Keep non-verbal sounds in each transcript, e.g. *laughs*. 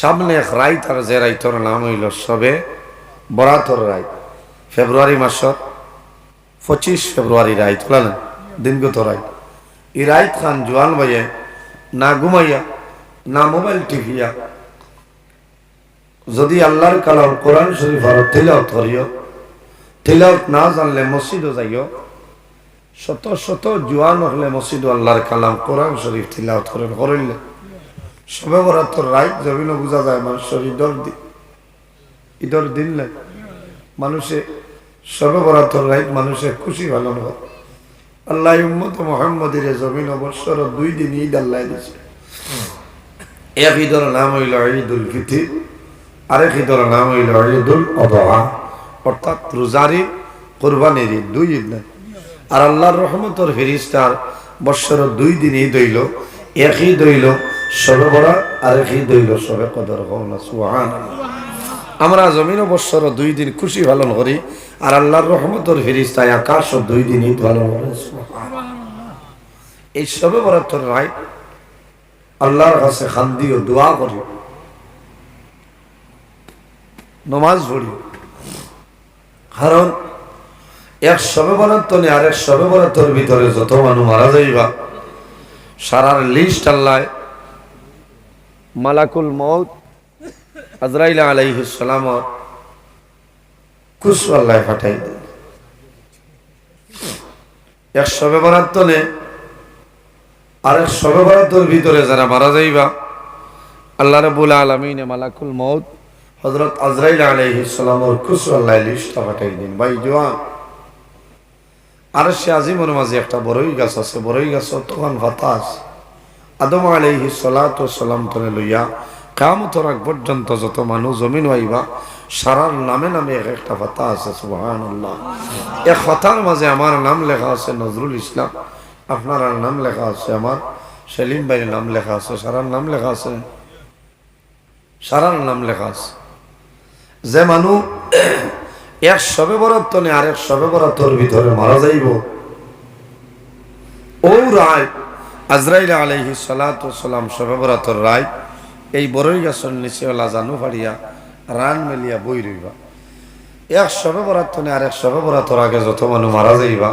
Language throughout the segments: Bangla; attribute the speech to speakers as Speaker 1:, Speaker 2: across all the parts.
Speaker 1: সামনে এক রাইত আর যে রাইতর নাম হইল সবে বরাতর রাইত। ফেব্রুয়ারি মাসত পঁচিশ ফেব্রুয়ারি রাইত হলাম দিনগত রাইত। এই রাইত খান জোয়ান ভাইয়ে না ঘুমাইয়া, না মোবাইল টিভিয়া যদি আল্লাহর কালাম কোরআন শরীফ আর তিলাওত করিও তিলাওত না জানলে মসজিদও যাইও, শত শত জোয়ান হলে মসজিদ আল্লাহর কালাম কোরআন শরীফ তিলাওত করেন করিলে সবে বরাতর রাইত জমিনও বোঝা যায় মানুষের ঈদর দি- ঈদর দিন নাই মানুষে সবে বরাতর রাইত মানুষে খুশি ভালো হয়। আল্লাহ উম্মত মোহাম্মদের জমিন অবসর দুই দিন ঈদ আল্লাহ দিছে। এক ঈদের নাম হইল ঈদুল ফিতির, আরেক ঈদের নাম হইল ঈদুল অদহা অর্থাৎ রোজারি কোরবানির ঈদ, দুই ঈদ নাই। আর আল্লাহর রহমতর ফেরিস্তার বৎসর দুই দিন ঈদ হইল, এক ঈদ হইল সবে বড়া আরেক ঈদ হইল সবে কদর হওনা সুহান আমরা জমিন বৎসর দুই দিন খুশি পালন করি, আর আল্লাহর রহমতর ফেরিস্তায় আকাশ দুই দিন ঈদ পালন করে এই সবে বরাতর রায় আল্লাহর কাছে খান্দি ও দোয়া করি, নমাজ পড়ি। কারণ এক সবে বরাত্তনে আর এক সবে বরাত্তর ভিতরে যত মানুষ মারা যাইবা, সারার লিস্ট আল্লাহ মালাকুল মৌত আজরাইল আলাইহিস সালামত কুসু আল্লাহ পাঠাই দেয় এক সবে বরাত্তনে আর এক সবে বরাত্তর ভিতরে যারা মারা যাইবা, আল্লাহ রাবুল আলমিনে মালাকুল মৌত হজরত আজরাইল আলাইহিস সালামর কুসু আল্লাহ লিস্টটা পাঠাই দিন। ভাই জোয়ান আর সে আজিমর মাঝে একটা বড়ই গাছ আছে, বড়ই গাছ, তখন হতাশ আদম আলাইহি সালাত সালাম তনে লইয়া কামতর আগ পর্যন্ত যত মানুষ জমিন হইবা সারার নামে নামে এক একটা ফাতা আছে সুবহান এক ফাতার মাঝে আমার নাম লেখা আছে নজরুল ইসলাম, আপনার নাম লেখা আছে আমার সেলিম ভাইয়ের নাম লেখা আছে, সারার নাম লেখা আছে। সারার নাম লেখা আছে। যে মানুষ এক সবে বরাত্তনে আর এক সবে বরাত্তর ভিতরে মারা যাইব, ও রায় আজরাইল আলাইহি সালাম সবে বরাতর রায় এই বড়ই গাছর নিচে ওলা জানু ফাড়িয়া রান মেলিয়া বই রইবা। এক সবে বরাতনে আর এক সবে বরাতর আগে যত মানুষ মারা যাইবা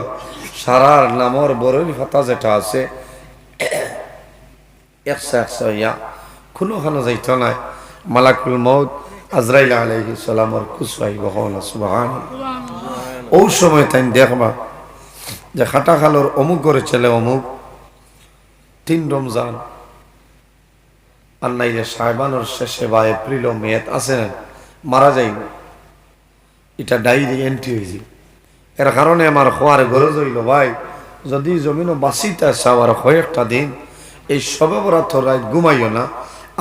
Speaker 1: সারার নামর বড়ই ফাতা যেটা আছে একশো একশো ইয়া। কোনো খানো যাইত নাই। মালাকুল মৌত আজরাইল আলাইহি সালামর কুসাই বহন সুবাহান ও সময় তাই দেখবা যে খাটা খালোর অমুক করে ছেলে অমুক তিন রমজান। আর যে সাহেবানোর শেষে বা এপ্রিল ও মেত আছে না, মারা যাইব। এটা ডাইরি এন্ট্রি হয়েছে। এর কারণে আমার খোয়ার গরজ হইল, ভাই, যদি জমিনও বাঁচিতে আছে আবার কয়েকটা দিন, এই সবে বরাত রাত ঘুমাইও না,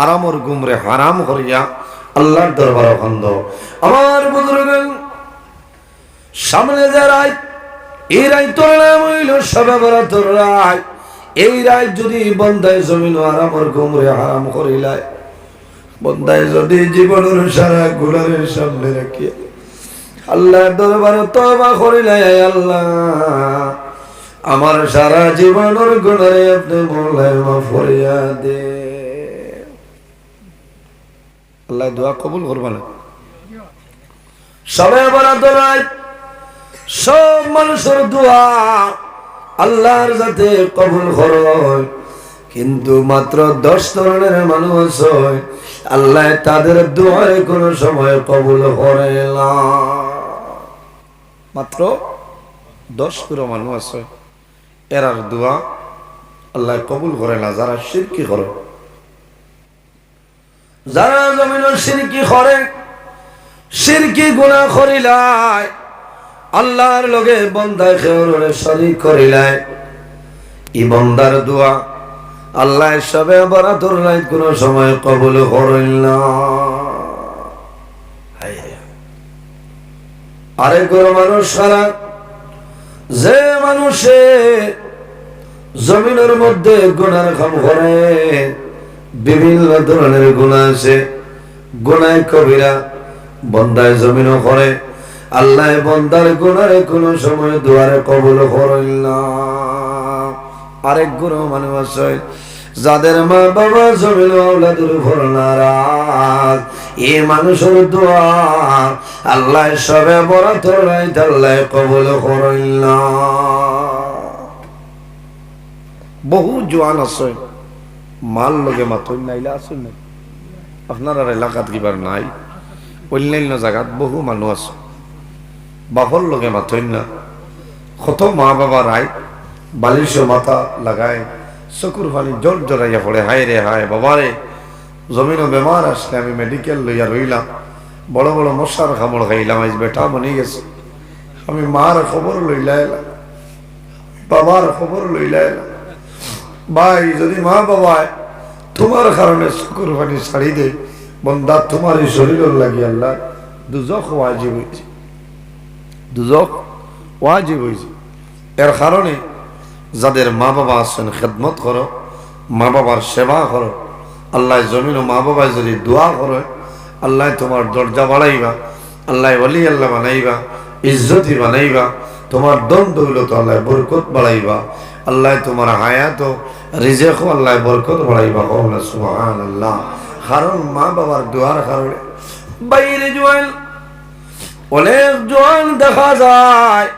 Speaker 1: আরামর গুমরে হারাম করিয়া আল্লাহর দরবার খন্দ আমার বুজুর্গ সামনে যে রায় এই রায় তোর নাম হইল সবে বরাতর রায় এই রায় যদি বন্দায় জমিন আরামর গুমরে হারাম করিলায়, বন্দায় যদি জীবনের সারা গুলারের সামনে রাখিয়া আল্লাহ দরবার তবা করিলাই আল্লাহ, আমার সারা জীবনের গুণারে আপনি মাফ দে। আল্লাহ দোয়া কবুল করবা না সবাই আবার দোয়ায় সব মানুষের দোয়া আল্লাহর যাতে কবুল হয়। কিন্তু মাত্র দশ ধরনের মানুষ হয়, আল্লাহ তাদের দোয়ায় কোনো সময় কবুল করে না। মাত্র দশ পুরো মানুষ আছে। এরার দোয়া আল্লাহ কবুল করে না, যারা সিরকি করে। যারা জমিন সিরকি করে, সিরকি গুণা করিলায়। আল্লাহর লগে বন্দায় খেউরে শরিক করিলায়। ই বন্দার দোয়া, আল্লাহ সবে বরাতর রাত কোন সময় কবুল করিল না। আরেক মানুষ সারা, যে মানুষে জমিনের মধ্যে গুণার কাম করে বিভিন্ন ধরনের গুণা আছে। গুণায় কবিরা বন্দায় জমিনও করে আল্লাহ বন্দার গুণারে কোন সময় দুয়ারে কবুল করিল না। আরেক গুণ মানুষ যাদের মা বাবা নারায় এ মানুষের দোয়া আল্লাহ সবে বরাত রাইত আল্লাহ কবুল করইল বহু জোয়ান আছে, মাল লগে মাথই নাইলে আছে না। আপনার এলাকাত কিবার নাই, অন্যান্য জায়গাত বহু মানুষ আছে। বাপর লগে মাথই না কত মা বাবা রায় বালিশ মাথা লাগায়। চকুর পানি জল জড়াইয়া পড়ে হায় রে হায় বাবারে জমিনও বেমার আসলে আমি মেডিকেল লইয়া রইলাম বড় বড় মশার খামড় খাইলাম আজ বেটা মনে গেছে। আমি মার খবর লইলা। এলাম বাবার খবর লইলা। এলাম ভাই, যদি মা বাবায় তোমার কারণে চকুর পানি ছাড়ি দে, বন্দা তোমার এই শরীরের লাগি আল্লাহ দুজক ওয়াজিব হয়েছে দুজক ওয়াজিব হয়েছে এর কারণে যাদের মা বাবা আছেন, খেদমত করো মা বাবার সেবা করো, আল্লাহ জমিন ও মা বাবায় যদি দোয়া করো, আল্লাহ তোমার দরজা বাড়াইবা আল্লাহ বলি আল্লাহ বানাইবা, ইজ্জতি বানাইবা, তোমার দম দৌলত আল্লাহ বরকত বাড়াইবা, আল্লাহ তোমার হায়াত রিজেক আল্লাহ বরকত বাড়াইবা কওনা সুবহানাল্লাহ। কারণ মা বাবার দোয়ার কারণে বাইরে জোয়ান অনেক জোয়ান দেখা যায়।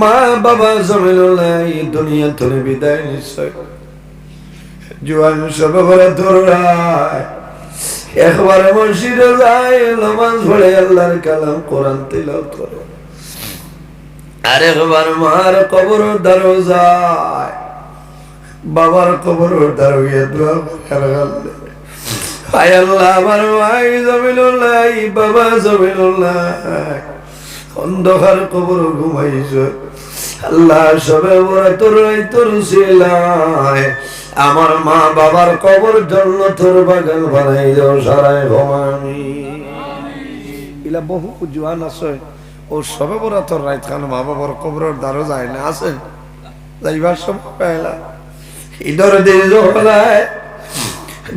Speaker 1: মা বাবা জমিনুল্লাহ দুনিয়া থেকে বিদায় নিশ্চয়। জোয়ান সব বলে দৌড়ায় একবারে মসজিদে যায়, নামাজ পড়ে আল্লাহর কালাম কোরআন তিলাওয়াত করে। আরেকবার মার কবর দ্বারো যায় বাবার কবর দ্বারো গিয়ে দোয়া করে হায় আল্লাহ, আমার ভাই জমিনুল্লাহ, বাবা জমিনুল্লাহ। অন্ধকার কবর ঘুমাইছ। আল্লাহ সবে ওরা তোর তোর ছিলায় আমার মা বাবার কবর জন্য তোর বাগান বানাই যাও সারাই ভবানী ইলা বহু জোয়ান আছে। ও সবে বড় তোর রাইত খান মা বাবার কবরের দ্বারও যায় না, আছে। যাইবার সময় পেলা ইদর দিল জোহলায়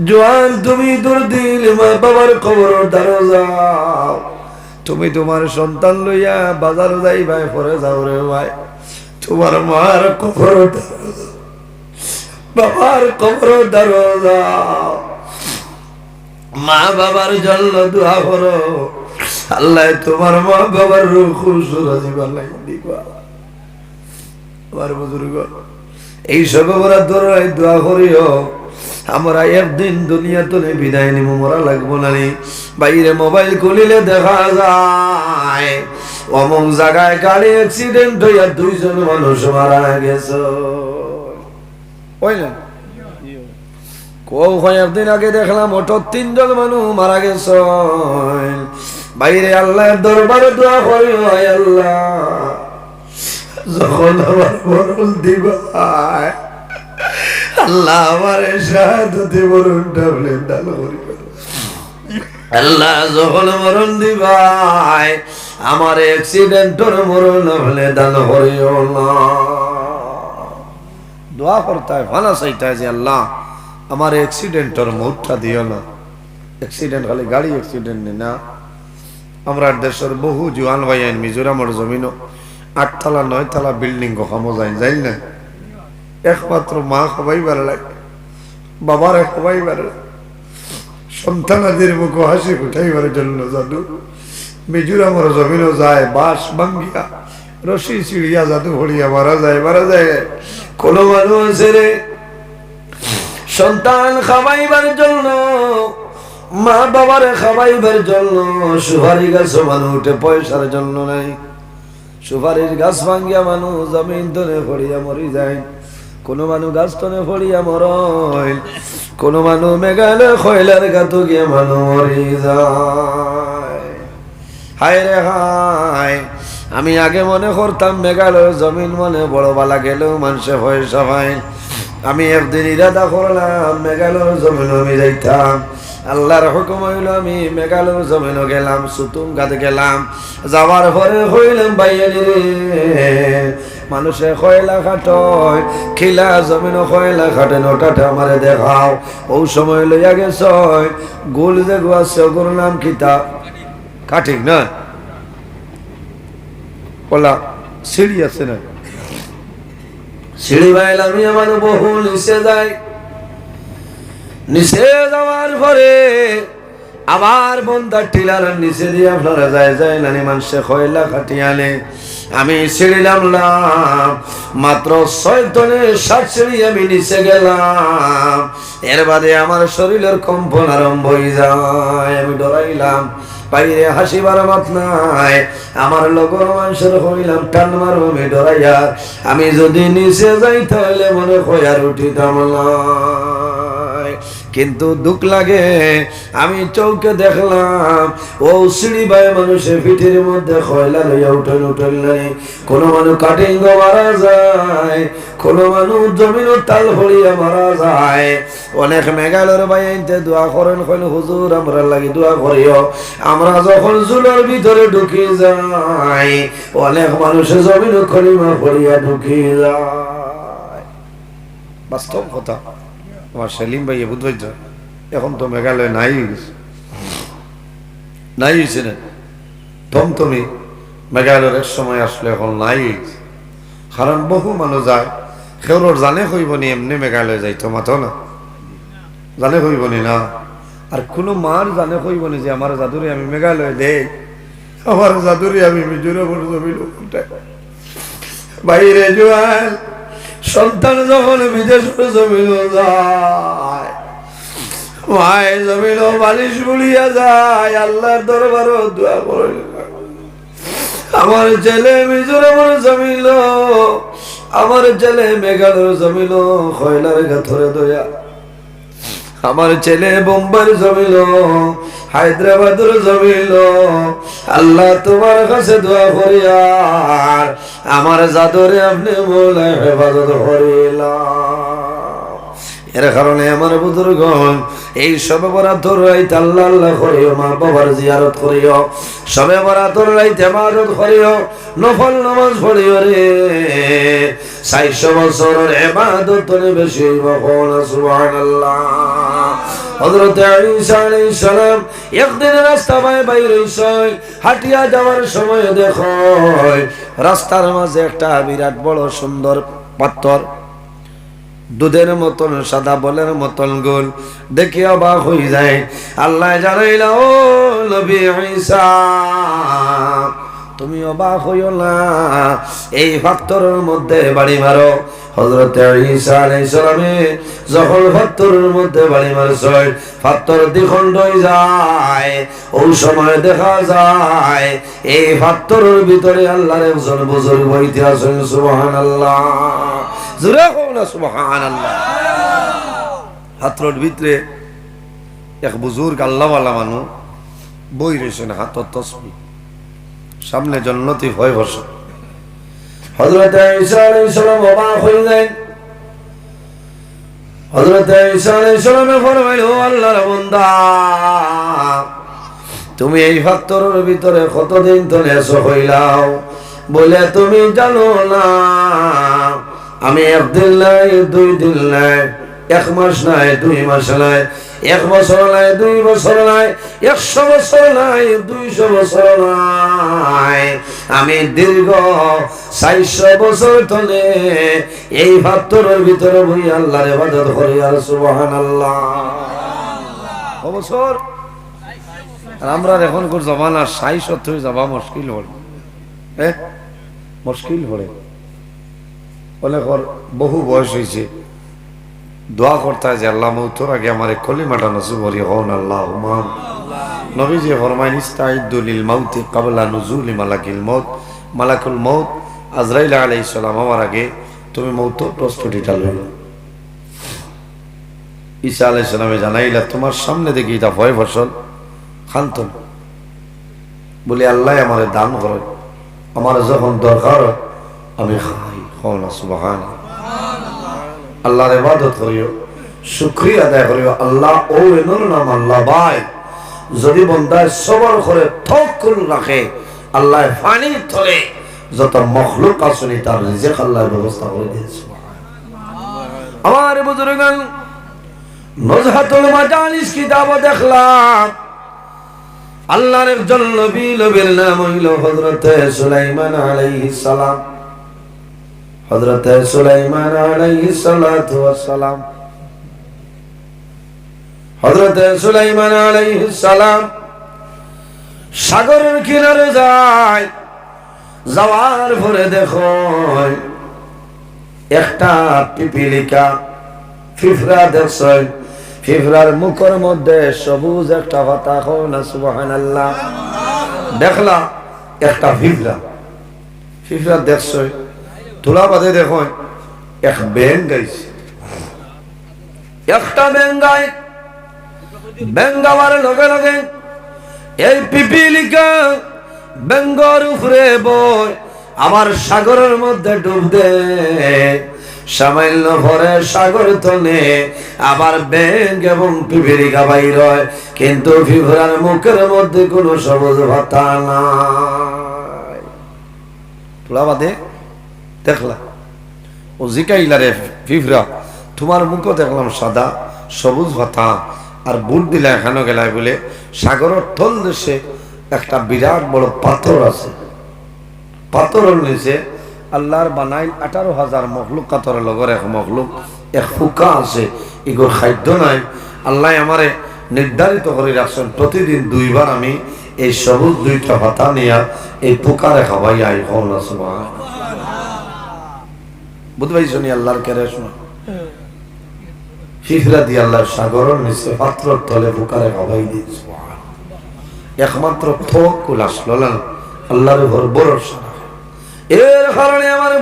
Speaker 1: জোয়ান, তুমি দূর দিল মা বাবার কবরের দ্বারও যাও তুমি তোমার সন্তান লইয়া বাজার যাই ভাই পরে যাও রে ভাই। তোমার মার কবর বাবার কবর দরজা। মা বাবার জন্য দোয়া করো। আল্লাহ তোমার মা বাবার রুখ সুরাজি বালাই দিবা। আমার বুজুর্গ, এই সব দৌড়াই দোয়া করিও। আমরা একদিন দুনিয়া তুলে বিদায় নিব মরা লাগবো না নি। বাইরে মোবাইল খুলিলে দেখা যায়, অমুক জায়গায় গাড়ি অ্যাক্সিডেন্ট হইয়া দুইজন মানুষ মারা গেছে। ওই না কয়েকদিন আগে দেখলাম ওটো তিনজন মানুষ মারা গেছে। বাইরে আল্লাহর দরবারে দোয়া করি আল্লাহ। যখন আমার মরণ দিবা আল্লাহ আমার শাহাদতে মরণটা বলে দান করি। আল্লাহ যখন মরণ দিবাই আমার অ্যাক্সিডেন্টর মরণ হলে দান করিও না। দোয়া করতে হয় ভালো যে আল্লাহ আমার অ্যাক্সিডেন্টর দিও না। অ্যাক্সিডেন্ট খালি গাড়ি অ্যাক্সিডেন্ট নেই না। আমরা দেশের বহু জোয়ান ভাই মিজোরামের জমিনও আটতলা, নয়তলা বিল্ডিং কখামো যাই যাই না একমাত্র মা সবাই ভালো লাগে, বাবার সবাই ভালো লাগে। সন্তানাদের মুখ হাসি ফুটাইবার জন্য জাদু। মিজোরামের জমিনও যায় বাস ভাঙ্গিয়া, রশি চিড়িয়া জাদু ভরিয়া মারা যায় মারা যায়। কোন মানুষ রে সন্তান খাবাইবার জন্য, মা বাবার খাবাইবার জন্য সুপারি গাছ মানুষ উঠে পয়সার জন্য নাই। সুপারির গাছ ভাঙ্গিয়া মানুষ জমিন তনে পড়িয়া মরি যায়। কোন মানুষ গাছ তনে পড়িয়া মরয় কোন মানুষ মেঘালয় খয়লার গাতো গিয়ে মানুষ মরি যায়। হায় রে হায়, আমি আগে মনে করতাম মেঘালয় জমিন মনে বড় বালা গেলেও মানুষে পয়সা পায় আমি একদিন ইরাদা করলাম, মেঘালয় জমিন আমি যাইতাম। আল্লাহর হুকুম হইল আমি মেঘালয় জমিন গেলাম, সুতুম গাতে গেলাম। যাওয়ার পরে হইলাম বাইয়ালি রে। মানুষে কয়লা খাটয়, খিলা জমিন কয়লা খাটেন ওটাতে আমারে দেখাও। ও সময় লইয়া গেছ গোল যে আছে ওগুর নাম কিতা কাঠিক, না? বলা, সিঁড়ি আছে না? সিঁড়ি বাইল আমি আমার বহু নিচে যাই। নিচে যাওয়ার পরে আবার বন্দার টিলার নিচে দিয়ে আপনারা যায় যায় নানি মানুষে খয়লা খাটিয়ালে আমি ছিঁড়িলাম লাম মাত্র ছয় টনের সাত সিঁড়ি আমি নিচে গেলাম। এর বাদে আমার শরীরের কম্পন আরম্ভ হয়ে যায়। আমি ডরাইলাম বাইরে হাসিবার মাত নাই। আমার লগর মানুষের হইলাম টান মারব আমি ডরাইয়া। আমি যদি নিচে যাই তাহলে মনে হয় আর উঠিতাম না কিন্তু দুঃখ লাগে। আমি চৌকে দেখলাম, ও সিঁড়ি বাই মানুষের পিঠের মধ্যে খয়লা লইয়া উঠেন উঠেন নাই কোনো মানুষ কাটিং মারা যায়, কোনো মানুষ জমিন তাল ভরিয়া মারা যায়। অনেক মেঘালয়ের বাই আনতে দোয়া করেন কইন হুজুর, আমরা লাগি দোয়া করিও। আমরা যখন জুলের ভিতরে ঢুকি যাই, অনেক মানুষের জমিন খরিমা ভরিয়া ঢুকি যায়। বাস্তব কথা। আমার সেলিম ভাই বুঝতে এখন তো মেঘালয় নাই নাই হয়েছে না। টমটমি মেঘালয়ের এক সময় আসলে এখন নাই হয়ে গেছে কারণ বহু মানুষ যায় সেওর জানে হইব নি এমনি মেঘালয় যাইতো মাতো না। জানে হইব নি না। আর কোনো মার জানে হইব নি যে আমার জাদুরে আমি মেঘালয় দেই, আমার জাদুরে আমি মিজোরাম বাইরে জোয়াল সন্তান যখন বিদেশে জমিল যায় মায় জমিল বালিশ বুড়িয়া যায়, আল্লাহর দরবারও দোয়া করে আমার ছেলে মিজোরামের জমিল আমার ছেলে মেঘালয়ের জমিল খয়লার গাথরে দয়া। আমার ছেলে বোম্বার জমিল হায়দ্রাবাদের জমিল আল্লাহ তোমার কাছে দোয়া করিয়ার আমার জাদরে আপনি বলে হেফাজত করিলাম এর কারণে আমার বুজুর্গণ, এই সবে বরাতর রাইত আল্লাহ আল্লাহ করিও, মা বাবার জিয়ারত করিও, সবে বরাতর রাইত ইবাদত করিও, নফল নামাজ পড়িও রে। চারশো বছরের ইবাদত বেশি বকন সুবহানাল্লাহ। সালাম একদিন রাস্তা বাই বাইর হাটিয়া যাওয়ার সময় দেখো, রাস্তার মাঝে একটা বিরাট বড় সুন্দর পাথর। দুধের মতন, সাদা বলের মতন গোল। দেখি অবাক হয়ে যায়। আল্লাহ জানাইলা, ও নবী ঈসা তুমি অবাক হইও না। এই ফাক্তরের মধ্যে বাড়ি মারো। হজরত ঈসা আলাইহিস সালামে যখন ফাক্তরের মধ্যে বাড়ি মারছয় ফাক্তর দ্বিখণ্ড হয়ে যায়, ওই সময় দেখা যায়, এই ফাক্তরের ভিতরে আল্লাহর একজন বুজুর্গ বইতে আছেন, সুবহানাল্লাহ। জোরে হোক না, সুবহানাল্লাহ। হাতর ভিতরে এক বুজুর্গ আল্লাহওয়ালা মানুষ বই রয়েছেন, হাতর তসবি। সামনে জন্নতি ভয় বসে। হজরত ঈসা আলাইহিস সালাম অবাক হয়ে যায়। তুমি এই ফাত্তরের ভিতরে কতদিন ধরে এসো হইলাও বলে, তুমি জানো না, আমি একদিন নাই, দুই দিন নাই এক মাস নাই, দুই মাস নাই, এক বছর নাই, দুই বছর নাই, একশো বছর নাই, দুইশো বছর নাই। আমি দীর্ঘ চারশো বছর তলে এই ভাত্তরের ভিতরে বই আল্লাহর ইবাদত করি, আর সুবহান আল্লাহ আর আমরা এখন কোন জমানা সাই সত্তর যাবা মুশকিল হল। হ্যাঁ মুশকিল হলে। অনেকর বহু বয়স হয়েছে। দোয়া করতে হয় যে, আল্লাহ মৌতর আগে আমার কলিমাটা নসুব হরি হন আল্লাহ হুমান নবীজি ফরমাইন ইস্তাইদুলিল মাউতি কাবলা নুজুল মালাকিল মৌত মালাকুল মৌত আজরাইল আলাইহিস সালাম, আমার আগে তুমি মৌত প্রস্তুতিটা লইল। ঈসা আলাই সালামে জানাইলা তোমার সামনে দেখি এটা ভয় ফসল খান্ত বলি, আল্লাহ আমার দান করে আমার যখন দরকার আমি খাই। খাও না সুবাহান আল্লাহর ইবাদত করিও, শুক্রিয়া আদায় করিও। আল্লাহ ও এনর নাম আল্লাহ ভাই যদি বন্দায় সবর করে থকুল রাখে আল্লাহ পানি ধরে যত মখলুক আসনি তার রিজেক আল্লাহ ব্যবস্থা করে দিয়েছে। আমার বুজুর্গান, নজহাতুল মাজালিস কিতাব দেখলাম। আল্লাহর একজন নবী, নবীর নাম হইল হযরত সুলাইমান আলাইহিস সালাম। হযরত সুলাইমান আলাইহিস সালাতু ওয়াস সালাম হজরত সুলাইমান আলাইহিস সালাম সাগরের কিনারে যায়, যাওয়ার পরে দেখো একটা পিপিলিকা ফিফরা দেখছেন ফিফরার মুখের মধ্যে সবুজ একটা পাতা হন সুবহানাল্লাহ। দেখলা একটা ফিফরা। ফিফরা দেখছই। তোলা বাদে দেখো, এক ব্যাং গাইছে একটা ব্যাং গায় ব্যাং গাওয়ার লগে লগে এই পিপিলিকা বেঙ্গর উপরে বই, আমার সাগরের মধ্যে ডুব দে। সামান্য ভরে সাগর তলে আবার ব্যাং এবং পিপিলিকা বাইর হয়, কিন্তু ফিফরার মুখের মধ্যে কোনো সবুজ ভাতা নাই। তোলা বাদে দেখলা। ও জিকাইলা রে ফিফরা, তোমার মুখও দেখলাম সাদা, সবুজ ভাতা, আর বুট দিলা এখানে গেলাই বলে সাগরের থল দেশে একটা বিরাট বড় পাথর আছে। পাথরের নিচে আল্লাহর বানাইল আঠারো হাজার মখলুক কাতরের লগর এক মখলুক, এক ফুকা আছে এগুলো খাদ্য নাই। আল্লাহ আমারে নির্ধারিত করে রাখছেন, প্রতিদিন দুইবার আমি এই সবুজ দুইটা ভাতা নিয়া এই পোকারে খাওয়াই আই হল না বুঝতে পারছি নি আল্লাহর কেরে শোনা। ফিফরা দিয়ে আল্লাহর সাগরের নিচে পাত্রর তলে পোকারে খাওয়াই দিয়েছে। একমাত্র আসলো না। আল্লাহর ভরসা এর কারণে আমার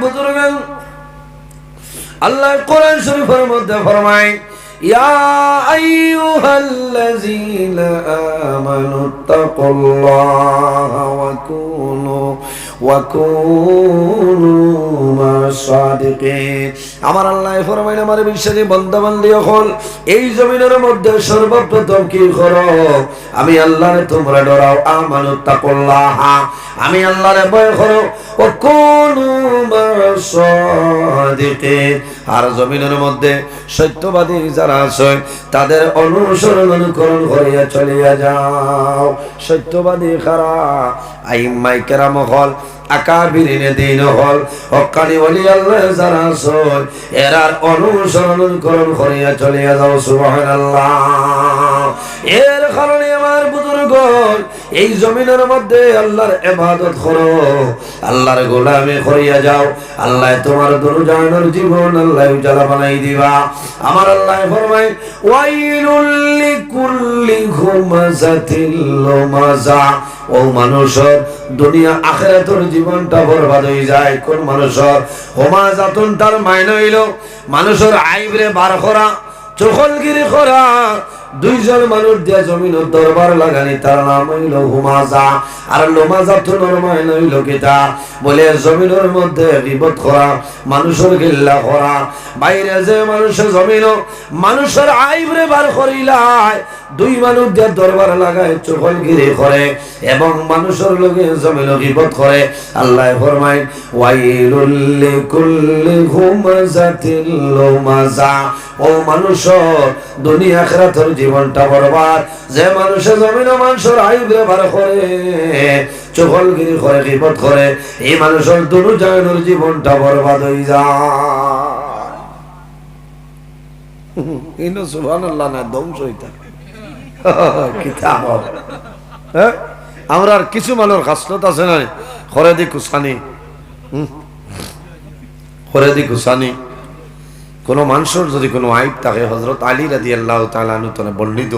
Speaker 1: আল্লাহ কোরআন শরীফের মধ্যে ফরমায়, ইয়া আইয়ুহাল্লাযীনা ওয়া কুনু আমার আল্লাহ ফরমাইন আমার বিশ্বাসী বান্দা-বান্দি হল এই জমিনের মধ্যে সর্বপ্রথম কি করো? আমি আল্লাহরে তোমরা ডরাও আমানু তাকুল্লাহা আমি আল্লাহরে ভয় করো ও কুনু আর জমিনের মধ্যে সত্যবাদী যারা আছে, তাদের অনুসরণ অনুকরণ করিয়া চলিয়া যাও। সত্যবাদী খারা, আইম্মাই কেরাম হল আকাবিরিনে দিন হল, হকানি বলি আল্লাহ যারা আছে, এরার অনুসরণ অনুকরণ করিয়া চলিয়া যাও, সুবহানাল্লাহ। এর কারণে আমার বুজুর্গ এই জমিনের মধ্যে আল্লাহর ইবাদত করো। আল্লাহর গোলামি করিয়া যাও। আল্লাহ তোমার দুরজানের জীবন আল্লাহ উজালা বানাই দিবা। আমার আল্লাহ ফরমায়, ওয়াইলুল লিকুল্লি হুমাজাতিল লুমাজা। ও মানুষের, দুনিয়া আখেরাতের জীবনটা বরবাদ হয়ে যায়। কোন মানুষের? হোমাজাতুন তার মাইন হইল, মানুষের আইবরে বার করা, চোখলগিরি করা দুইজন মানুষ দিয়া জমিন দরবার লাগানি, তার নাম হইল হুমাজা। আর লোমাজা তো নরমায় নইল কিতা বলে, জমিনের মধ্যে বিপদ করা, মানুষের গিল্লা করা। বাইরে যে মানুষের জমিন মানুষের আইবরে বার করিলাই দুই মানুষ দিয়া দরবার লাগায় চোখল গিরে করে এবং মানুষের লোকে জমিন বিপদ করে। আল্লাহ ফরমায়, ওয়াইলুল লিকুল্লি হুমাজাতিল লুমাজা। ও মানুষ, দুনিয়া আখিরাতের জীবনটা বরবাদ। যে মানুষের জমিন মানুষের আইবরে বার করে চোখলগিরি করে বিপদ করে, এই মানুষের দুনু জায়গার জীবনটা বরবাদ হয়ে যায়। না, ধ্বংস হইতা *laughs* আমরা আর কিছু মানুষ খাসলত আছে না খরে দি কুসানি। খরে দি কুসানি। কোন মানুষের যদি কোনো আইব থাকে হজরত আলী রাদি আল্লাহ তালু বর্ণিত।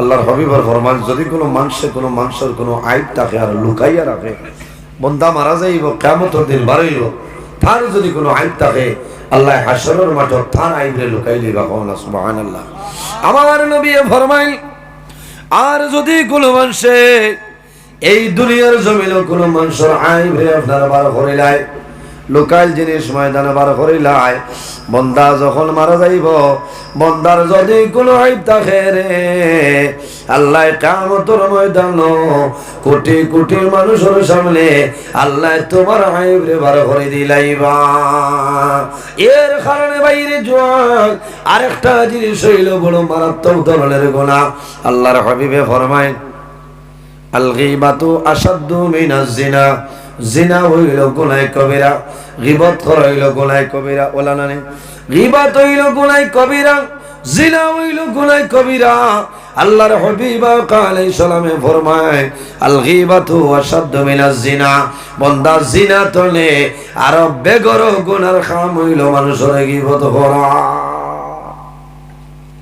Speaker 1: আল্লাহর হবিবর ফরমান, যদি কোনো মানুষে কোনো মানুষের কোনো আইব থাকে আর লুকাইয়া রাখে, বন্দা মারা যাইব কেমতর দিন বাড়াইব। তার যদি কোনো আইন থাকে, আল্লাহ হাসরের মাঠ তার আইবরে লুকাই কহনা সুবহানাল্লাহ। আমার নবী ফরমাইল, আর যদি কোনো মানুষে এই দুনিয়ার জমিল কোনো মানুষের আইন আপনার বার করিলাই লোকাল জিনিস ময়দানে বার করিলাই, বন্দা যখন মারা যাইব, বন্দার যদি কোনো আইব থাকে রে, আল্লাহ কামতর ময়দান কোটি কোটি মানুষের সামনে আল্লাহ তোমার আইব রে বার করে দিলাইবা। এর কারণে বাইরে জোয়ান আরেকটা জিনিস হইল বড় মারাত্মক ধরনের গোনা আল্লাহর হাবিবে ফরমায় আল গীবাতু আসাদ্দু মিনাজ জিনা জিনা হইল গুনায় কবিরা, গিবত হইল গুনায় কবিরা, ওলা নানি। গিবত হইল গুনায় কবিরা, জিনা হইল গুনাই কবিরা। আল্লাহর হবিবা কালাই সালামে ফরমায়, আল গীবাতু আসাদ্দু মিনাজ জিনা। বন্দা জিনা তলে আর বেগর গুনার খাম হইল মানুষের গীবত করা।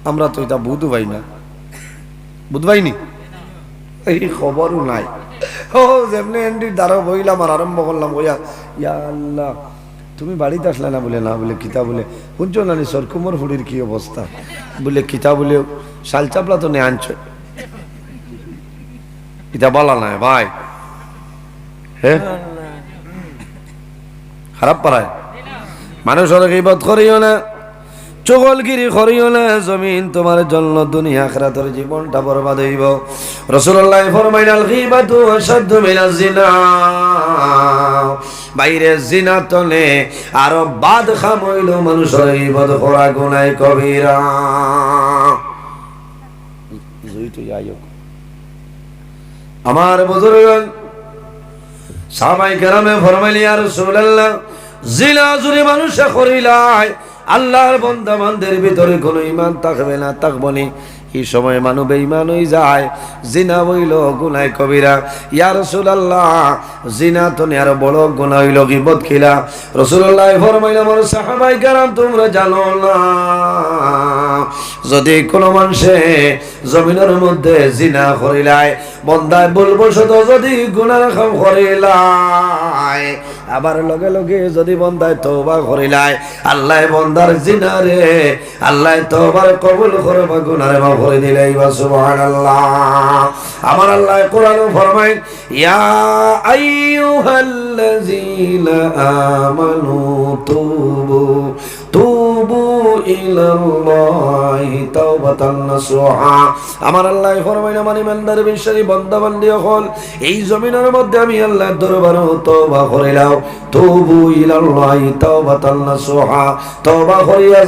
Speaker 1: আমরা তো এটা বুধ ভাই না। বুধ ভাইনি এই খবরও নাই। ও, যেমনি এন্ডির দ্বারা বইলাম আর আরম্ভ করলাম, বইয়া, ইয়া আল্লাহ, তুমি বাড়িতে আসলে না বলে না বলে, কিতা বলে? শুনছো না সরকুমর ফুড়ির কি অবস্থা? বলে, কিতা বলে, শাল চাপলা তো নে আনছো। এটা বলা নাই, ভাই? হ্যাঁ খারাপ পারায় মানুষ অনেক ইবাদ করিও না। চগলগিরি করিও না, জমিন তোমার জন্য দুনিয়া আখরাতের জীবনটা বরবাদ হইব। রাসূলুল্লাহ ফরমাইনাল গীবাতু আশাদ্দু মিনাজ জিনা। বাইরে জিনা তলে আর বাদ খাম হইল মানুষের ইবাদ করা গুনাহ কবিরা। আমার বুজুর্গগণ সাহাবাই কেরামে ফরমাইলি আর রাসূলুল্লাহ, জিনা জুরি মানুষে করিলায় আল্লাহর বন্দা বান্দের ভিতরে কোনো ইমান থাকবে না থাকবনি এই সময় মানু বেঈমান হয়ে যায়, জিনা হইল গুনাই কবিরা। ইয়া রাসূলুল্লাহ, জিনা তো আর বড় গুনাহ হইল গিবত খিলা। রাসূলুল্লাহ ফরমাইলেন আমার সাহাবাই কেরাম, তোমরা জানো না। যদি কোনো মানুষে জমিনের মধ্যে জিনা করিলায় বন্দায় বলব শত যদি গুনার খাম করিলায় আবার লগে লগে যদি বন্দায় তওবা করিলায় আল্লাহ বন্দার জিনারে আল্লাহ তওবার কবুল করবা গুনারে মাফ করে দিলাই বা সুবহানাল্লাহ। আমার আল্লাহ কোরআনে ফরমায়, ইয়া আইয়ুহাল্লাযীনা আমানু তুবু তুবু ইলাল্লাহি তাওবাতান নাসুহা আমার আল্লাহ ফরমায় আমার ইমানদার বিশ্বাসী বান্দি হল এই জমিনের মধ্যে আমি আল্লাহর দরবারে তওবা করিলাম। ইলাল্লাহি তাওবাতান তওবা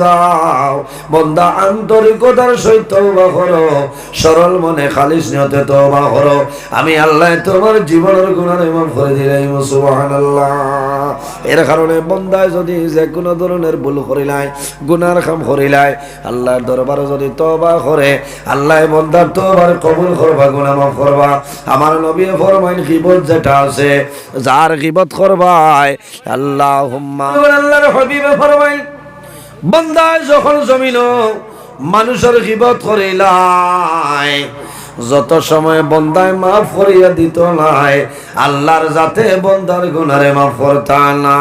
Speaker 1: যাও। বান্দা আন্তরিকতার সহিত তওবা করো। সরল মনে খালিস নিয়তে তওবা করো। আমি আল্লাহ তোমার জীবনের গুনাহ মাফ করে দিলাই সুবহানাল্লাহ। এর কারণে বন্দায় যদি যে কোনো ধরনের ভুল করিলাই গুনার কাম করিলাই আল্লাহর দরবারে যদি তওবা করে আল্লাহ বন্দার তওবার কবুল করবা, গুনাহ মাফ করবা। আমার নবী ফরমাইন, গিবত যেটা আছে, যার গিবত করবাই, আল্লাহুম্মা। আল্লাহর হাবিবে ফরমাইন, বন্দায় যখন জমিন মানুষের গিবত করিলাই যত সময় বন্দায় মাফ করিয়া দিত নাই আল্লাহর যাতে বন্দার গুনারে মাফ করতা না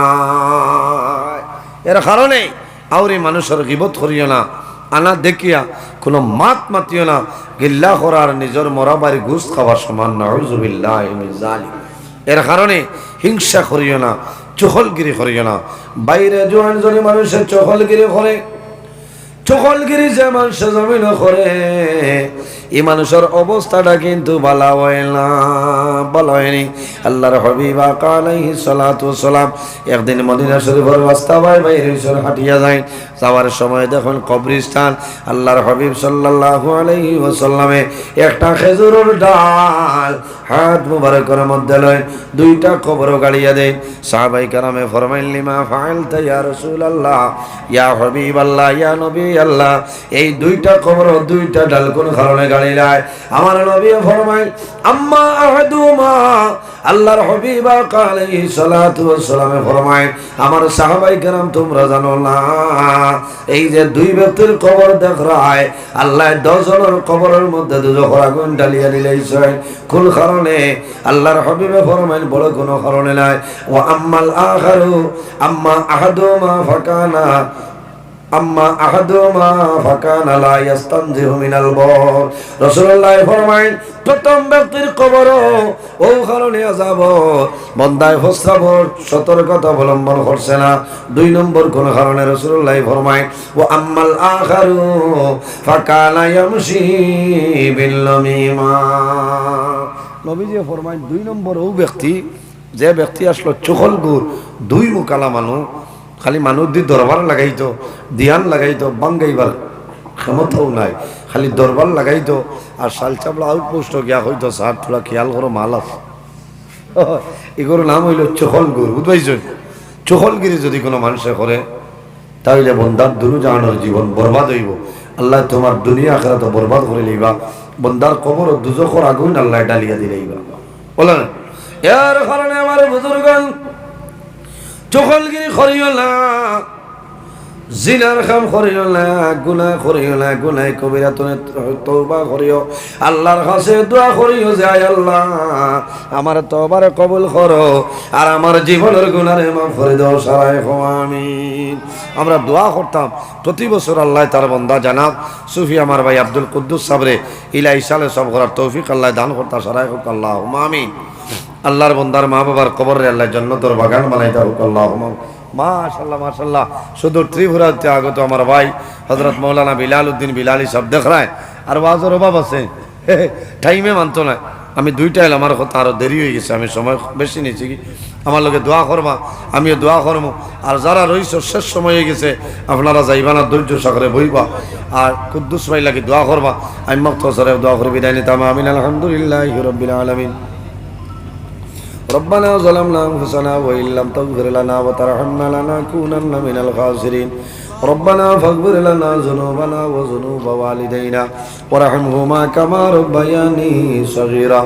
Speaker 1: এর কারণে আউরি মানুষের গিবত করিও না, আনা দেখিয়া কোনো মাত মাতিও না, গিল্লা করার নিজের মরাবারি ঘুষ খাওয়ার সমান নজুবিল্লাহ এর কারণে হিংসা করিও না, চহলগিরি করিও না। বাইরে জোয়ান জনি মানুষের চহলগিরি করে চকলগিরি যে মানুষ জমিন করে এই মানুষের অবস্থাটা কিন্তু ভালো হয় না, ভালো হয়নি। আল্লাহর হবিবা কালাইহি সালাতু সালাম একদিন মদিনা শরীফের রাস্তা বাই বাইরে হাঁটিয়া যায়। যাওয়ার সময় দেখুন কবরিস্তান আল্লাহর হবিব সাল্লাল্লাহু আলাইহি ওয়াসাল্লামে একটা খেজুরের ডাল হাত মুবারকের মধ্যে লয়, দুইটা কবর গাড়িয়া দেয়। সাহাবাই কারামে ফরমাইল, লিমা ফাইলতা ইয়া আল্লাহ ইয়া হবিব আল্লাহ, ইয়া নবী আল্লাহ, এই দুইটা কবর, দুইটা ডাল কোন কারণে গাড়িলায় আমার নবী ফরমাইল আম্মা আহাদুমা আল্লাহর হবিবা কালাইহি সালাতু ফরমায়, আমার সাহাবাই কেরাম, তোমরা জানো না, এই যে দুই ব্যক্তির কবর দেখ আল্লাহ দশজনের কবরের মধ্যে দুজো আগুন ডালিয়া দিলেছে কোন কারণে? আল্লাহর হবিবে ফরমাইল বড় কোনো কারণে নাই। ও আম্মাল আখারু, আম্মা আহাদুমা ফাকানা আম্মা আহাদুমা ফাকানা লা ইয়াস্তানজিহু মিনাল বর। রাসূলুল্লাহ ফরমাইন প্রথম ব্যক্তির কবর ও কারণে যাব। বন্দায় প্রস্তাব সতর্কতা অবলম্বন করছে না। দুই নম্বর কোন কারণে রাসূলুল্লাহ ফরমাইন ও আম্মাল আখারু ফাকানা ইয়ামশি বিল নামিমা নবীজি ফরমাইন দুই নম্বর ও ব্যক্তি, যে ব্যক্তি আসলো চখল গুড়, দুই মুকালা মানুষ খালি মানুষ দিয়ে দরবার লাগাইতো, দিয়ান লাগাইতো, বাঙ্গাইবার ক্ষমতাও নাই। খালি দরবার লাগাইতো, আর শাল চাপলা আউটপোস্ট গিয়া হইতো সার তোলা খেয়াল করো মাল আছে। *laughs* এগুলোর নাম হইল চহলগুর বুঝবাইছেন? চহলগিরি যদি কোনো মানুষে করে তাহলে বন্ধার দুরু জানানোর জীবন বরবাদ হইব। আল্লাহ তোমার দুনিয়া আখেরা তো বরবাদ করে লইবা। বন্দার কবর দুজখর আগুন আল্লাহ ডালিয়া দিলেইবা বলেন এর কারণে আমার বুজুর্গান চকলগিরি করিও না জিনার খাম করিও না গুনা করিও না গুনাই কবিরা তুমি তওবা করিও। আল্লাহর কাছে দোয়া করিও যে, আয় আল্লাহ, আমার তওবারে কবুল করো আর আমার জীবনের গুনারে মাফ করে দাও সারাই আমিন। আমরা দোয়া করতাম, প্রতি বছর আল্লাহ তার বন্দা জানাব সুফি আমার ভাই আব্দুল কুদ্দুস সাবরে ইলা ইসালে সব করার তৌফিক আল্লাহ দান করতা সারাই হোক আল্লাহ আমি আল্লাহর বন্দার মা বাবার কবরে আল্লাহ জন্নতর বাগান বানাইতে হোক আল্লাহ মাশাল্লাহ মাশাল্লাহ শুধু ত্রিপুরাতে আগত আমার ভাই হজরত মৌলানা বিলাল উদ্দিন বিলালি সব দেখ রায়। আর ওয়াজের অভাব আছে। টাইমে মানতো না। আমি দুইটা এলাম, আমার কথা আরও দেরি হয়ে গেছে, আমি সময় বেশি নিয়েছি কি? আমার লোকে দোয়া করবা, আমিও দোয়া করব আর যারা রইছ, শেষ সময় হয়ে গেছে, আপনারা যাইবা না, ধৈর্য সাগরে বইবা। আর কুদ্দুস ভাই লাগে দোয়া করবা। আমি মক্ত দোয়া করে বিদায় নিতাম। আমিন, আলহামদুলিল্লাহ রবিল আলমিন। ربنا ظلمنا أنفسنا وإن لم تغفر لنا وترحمنا لنكونن من الخاسرين. ربنا فاغفر لنا ذنوبنا وذنوب والدينا. وارحمهما كما ربياني صغيرا.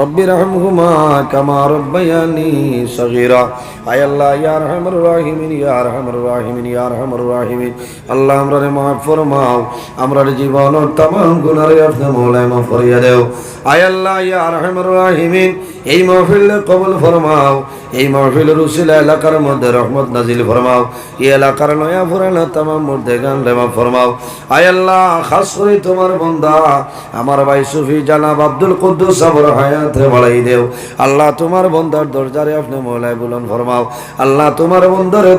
Speaker 1: রব্বির রহমহুমা কামা রব্বায়ানি সগীরা। আয় আল্লাহ, ইয়া রহমুর রাহিমিন, ইয়া রহমুর রাহিমিন, ইয়া রহমুর রাহিমিন। আল্লাহ আমরারে মাফ ফরমাও, আমরার জীবন তামাম গুনারে আপনি মৌলায় মাফ করিয়া দেও। আয় আল্লাহ, ইয়া রহমুর রাহিমিন, এই মাহফিল কবুল ফরমাও, এই মাহফিলের উসিলা এলাকার মধ্যে রহমত নাজিল ফরমাও, এই এলাকার নয়া ফুরানা তামাম মধ্যে গান লেমা ফরমাও। আয় আল্লাহ, খাস করে তোমার বন্দা, আমার ভাই সুফি জানাব আব্দুল কুদ্দুস আবর হায়া হায়াতে বাড়াই দেও। আল্লাহ তোমার বন্দার দরজারে আপনি মৌলায় বুলন ফরমাও। আল্লাহ তোমার বন্দারে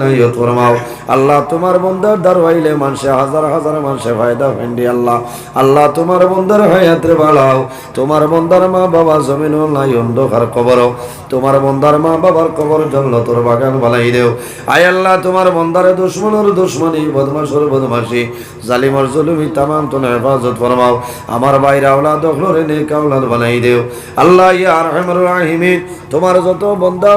Speaker 1: নাইয়ত ফরমাও। আল্লাহ তোমার বন্দার দারওয়াইলে মানুষে হাজার হাজার মানুষে ফায়দা ফেন্ডি আল্লাহ। আল্লাহ তোমার বন্দার হায়াতে বাড়াও। তোমার বন্দার মা বাবা জমিন নাই অন্ধকার কবর তোমার মা বাবার কবর জন্য তোর বাগান বানাই দেও। আয় আল্লাহ তোমার বন্দারে দুশ্মনের দুশ্মনী বদমাসর বদমাসি জালিমর জুলুমি, তামাম তো হেফাজত ফরমাও। আমার বাইরে আওলাদ দখলরে নেক আওলাদ বানাই দেও। আল্লাহ রাহিমিন, তোমার যত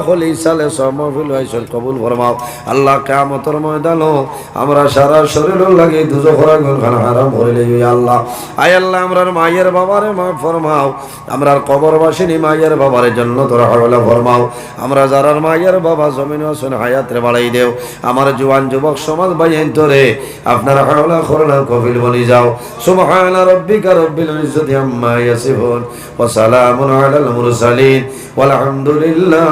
Speaker 1: হলি সালে সব মহফিল হয়েছিল কবুল ফরমাও। আল্লাহ, কিয়ামতের ময়দানও আমরা সারা শরীর লাগে আগুন খান হারাম আল্লাহ। আয় আল্লাহ আমরার মায়ের বাবারে মাফ ফরমাও। আমরার মায়ের বাবারে জন্য তোরা ফরমাও। আমরা যারার মায়ের বাবা জমিন আসুন হায়াতরে বাড়াই দেও। আমার জোয়ান যুবক সমাজ বাইন তোরে, আপনার হাওলা করোনা কফিল যাও। সুবহান রব্বিকা রব্বিল ইজ্জতি আম্মা ইয়াসিফুন। ওয়া সালামুন আলাল মুরসালিন ওয়াল আলহামদুলিল্লাহ